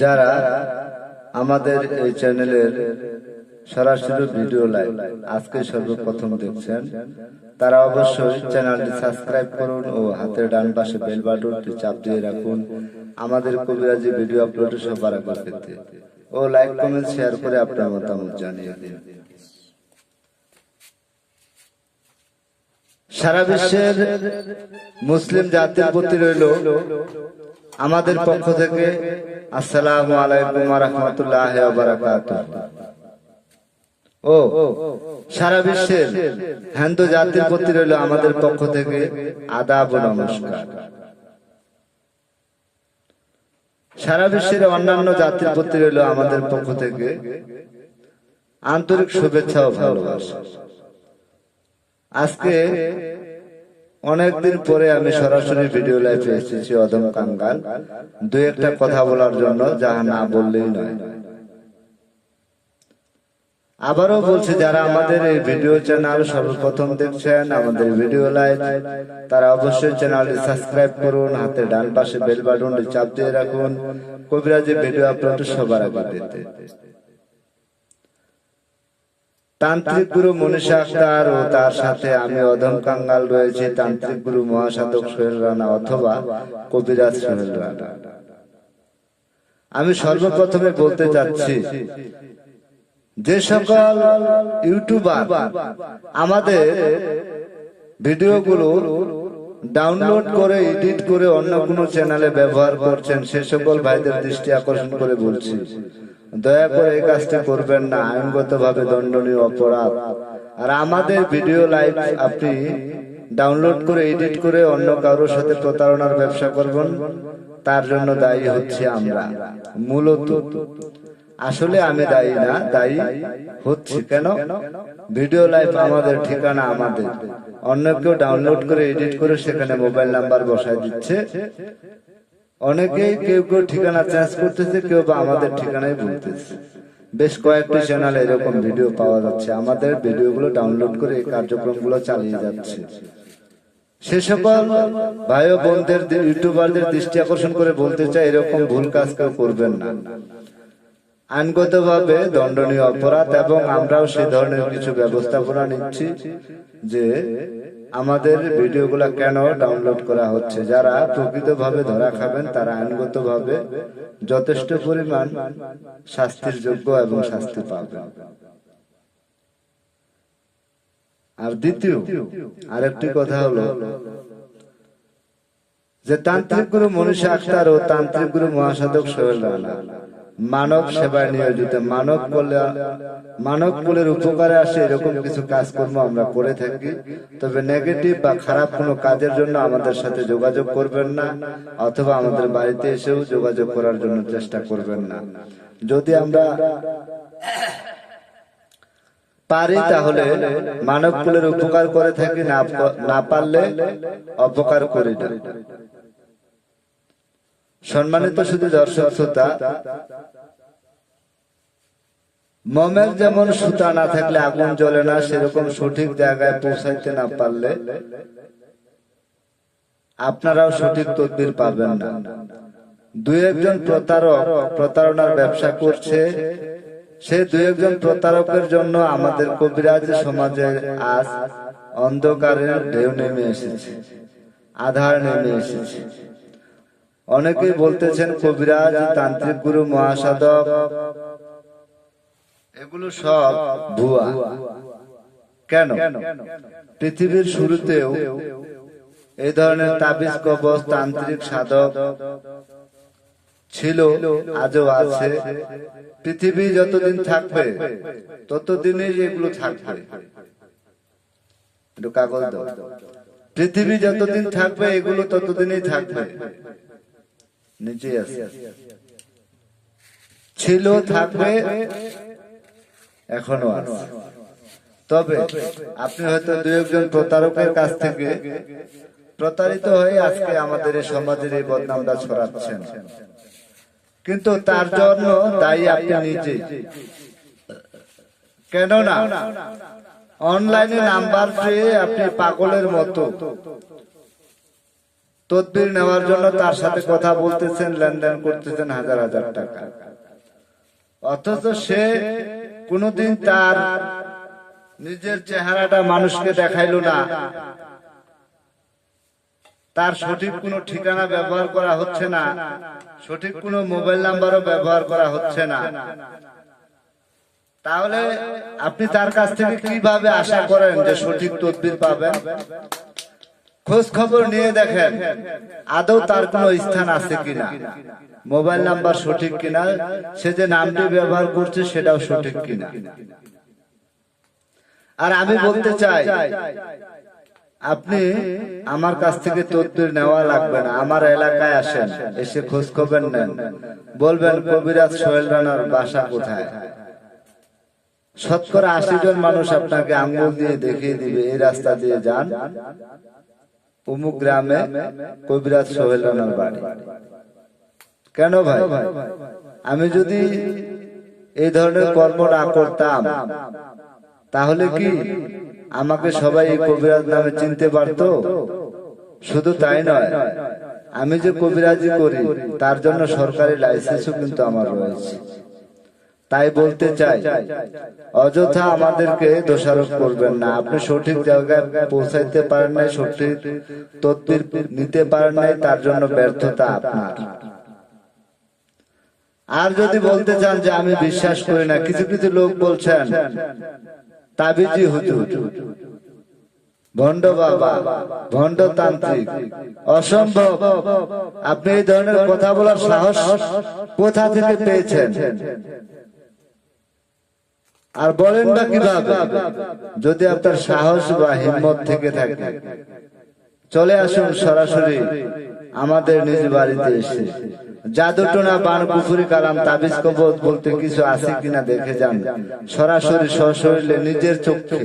যারা আমাদের এই চ্যানেলের সরাসরি ভিডিও লাইভ আজকে সর্বপ্রথম দেখছেন, তারা অবশ্যই চ্যানেলটি সাবস্ক্রাইব করুন ও হাতের ডান পাশে বেল বাটনটি চাপ দিয়ে রাখুন। আমাদের কবিরাজি ভিডিও আপলোডের সবার আগে পেতে। ও লাইক, কমেন্ট, শেয়ার করে আপনার মতামত জানিয়ে দিন। সারা বিশ্বের মুসলিম জাতির প্রতি রইল আমাদের পক্ষ থেকে আসসালামু আলাইকুম রহমতুল্লাহ ও, সারা বিশ্বের হিন্দু জাতির প্রতি রইল আমাদের পক্ষ থেকে আদাব নমস্কার। সারা বিশ্বের অন্যান্য জাতির প্রতি রইল আমাদের পক্ষ থেকে আন্তরিক শুভেচ্ছা ও ভালোবাসা। আজকে অনেকদিন পরে আমি সরাসরি ভিডিও লাইভে এসেছি অদম কাঙ্গাল। দু একটা কথা বলার জন্য, যাহা না বললেই নয়। আবারও বলছি, যারা আমাদের এই ভিডিও চ্যানেল সর্বপ্রথম দেখছেন, আমাদের ভিডিও লাইভ তারা অবশ্যই চ্যানেলটি সাবস্ক্রাইব করুন, হাতে ডান পাশে বেল বাটনটি চাপ দিয়ে রাখুন। কবিরাজি ভিডিও আপলোড সবার আগে পেতে। তান্ত্রিক গুরু মনীষা আক্তার ও তার সাথে আমি অধম কাঙ্গাল রয়েছে, তান্ত্রিক গুরু মহাসাধক সোহেল রানা অথবা কবিরাজ সোহেল রানা। আমি সর্বপ্রথমে বলতে চাচ্ছি, যে সকল ইউটিউবার আমাদের ভিডিওগুলো ডাউনলোড করে এডিট করে অন্য কোনো চ্যানেলে ব্যবহার করছেন, সে সকল ভাইদের দৃষ্টি আকর্ষণ করে বলছি। দয়া করে এই কাজটা করবেন না আইনগত ভাবে দণ্ডনীয় অপরাধ। আর আমাদের ভিডিও লাইভ আপনি ডাউনলোড করে এডিট করে অন্য কারোর সাথে প্রতারণার ব্যবসা করবেন, তার জন্য দায়ী হচ্ছে আমরা, মূলত। আসলে আমি দায়ী না দায়ী হচ্ছে কেন? ভিডিও লাইভ আমাদের ঠিকানা আমাদের। অন্য কেউ ডাউনলোড করে এডিট করে সেখানে মোবাইল নাম্বার বসায় দিচ্ছে। অনেকেই কেউ কেউ ঠিকানা চেঞ্জ করতেছে, কেউ বা আমাদের ঠিকানায় বলতেছে বেশ কয়েকটি চ্যানেল এরকম ভিডিও পাওয়া যাচ্ছে। আমাদের ভিডিওগুলো ডাউনলোড করে এই কার্যক্রমগুলো চালিয়ে যাচ্ছে। সে সকল ভাই বোনদের, ইউটিউবারদের দৃষ্টি আকর্ষণ করে বলতে চাই, এরকম ভুল কাজ কেউ করবেন না। আইনগতভাবে দণ্ডনীয় অপরাধ এবং আমরাও সেই ধরনের কিছু ব্যবস্থাপনা নিচ্ছি যে আমাদের ভিডিওগুলো কেন ডাউনলোড করা হচ্ছে। যারা প্রকৃতভাবে ধরা খাবেন, তারা আইনগতভাবে যথেষ্ট পরিমাণ শাস্তির যোগ্য এবং শাস্তি পাবেন। আর দ্বিতীয়, আরেকটি কথা হলো যে তান্ত্রিক গুরু মনীষা আখতার ও তান্ত্রিক গুরু মহাসাধক সোহেল রানা মানব সেবায় নিয়োজিত মানব কল্যাণ, মানব কুলের উপকারে আসে, এরকম কিছু কাজকর্ম আমরা করে থাকি। তবে নেগেটিভ বা খারাপ কোনো কাজের জন্য আমাদের সাথে যোগাযোগ করবেন না, অথবা আমাদের বাড়িতে এসেও যোগাযোগ করার জন্য চেষ্টা করবেন না। যদি আমরা পারি তাহলে মানব কুলের উপকার করে থাকি না পারলে অপকার করি না। সম্মানিত শুধু দর্শক শ্রোতা, মমের যেমন সুতা না থাকলে আগুন জ্বলে না, সেরকম সঠিক জায়গায় পৌঁছাইতে না পারলে আপনারাও সঠিক তদবির পাবেন না। দুই একজন প্রতারক প্রতারণার ব্যবসা করছে, সে দুই একজন প্রতারকের জন্য আমাদের কবিরাজ সমাজে আজ অন্ধকারের ঢেউ নেমে এসেছে, আধার নেমে এসেছে। অনেকেই বলতেছেন কবিরাজ তান্ত্রিক গুরু মহাসাধক। এগুলো সব ভুয়া। কেন? পৃথিবীর শুরুতেও এই ধরনের তাবিজ কবচ তান্ত্রিক সাধক ছিল আজও আছে। পৃথিবী যতদিন থাকবে ততদিনই এগুলো থাকবে। কাগজ পৃথিবী যতদিন থাকবে এগুলো ততদিনই থাকবে। নিচে আছে। ছিল থাকবে এখনও আছে। তবে আপনি হয়তো দু একজন প্রতারকের কাছ থেকে প্রতারিত হয়ে আজকে আমাদের এই সমাজের এই বদনামটা ছড়াচ্ছেন। কিন্তু তার জন্য দায়ী আপনি নিজে। কেননা অনলাইনে নাম্বার পেয়ে আপনি পাগলের মতো। তদবির নেওয়ার জন্য তার সাথে কথা বলতেছেন, লেনদেন করতেছেন হাজার হাজার টাকা। অথচ সে কোনোদিন তার নিজের চেহারাটা মানুষকে দেখাইলো না। তার সঠিক কোনো ঠিকানা ব্যবহার করা হচ্ছে না, সঠিক কোনো মোবাইল নাম্বারও ব্যবহার করা হচ্ছে না। তাহলে আপনি তার কাছ থেকে কীভাবে আশা করেন যে সঠিক তদবির পাবেন? খোঁজ খবর নিয়ে দেখেন, আদৌ তার কোনো স্থান আছে কিনা? মোবাইল নাম্বার সঠিক কিনা? সে যে নামটি ব্যবহার করছে সেটাও সঠিক কিনা? আর আমি বলতে চাই, আপনি আমার কাছ থেকে তদবির নেওয়া লাগবে না, আমার এলাকায় আসেন, এসে খোঁজ খবর নেন। বলবেন, কবিরাজ সোহেল রানার বাসা কোথায়? শতকরা আশি জন মানুষ আপনাকে আঙ্গুল দিয়ে দেখিয়ে দিবে, এই রাস্তা দিয়ে যান। অমুক গ্রামে কবিরাজ সোহেল রানার বাড়ি। কেন ভাই? আমি যদি এই ধরনের কর্ম না করতাম, তাহলে কি আমাকে সবাই এই কবিরাজ নামে চিনতে পারতো? শুধু তাই নয়, আমি যে কবিরাজি করি, তার জন্য সরকারি লাইসেন্সও কিন্তু আমার রয়েছে। তাই বলতে চাই, অযথা আমাদেরকে দোষারোপ করবেন না। আপনি সঠিক জায়গায় পৌঁছাইতে পারেন নাই, সঠিক তদবির নিতে পারেন নাই, তার জন্য ব্যর্থতা আপনার। আর যদি বলতে চান যে আমি বিশ্বাস করি না, কিছু কিছু লোক বলছেন, তাবিজি হুজুর, ভণ্ড বাবা, ভণ্ড তান্ত্রিক, অসম্ভব। আপনি এই ধরনের কথা বলার সাহস কোথা থেকে পেয়েছেন? আর বলেন বা কীভাবে? যদি আপনার সাহস বা হিম্মত থেকে থাকে। চলে আসুন সরাসরি আমাদের নিজ বাড়িতে এসে। জাদুটোনা বান পুকুরি কালাম তাবিজ কবত বলতে কিছু আছে কিনা দেখে যান। সরাসরি সশরীরে নিজের চোখে।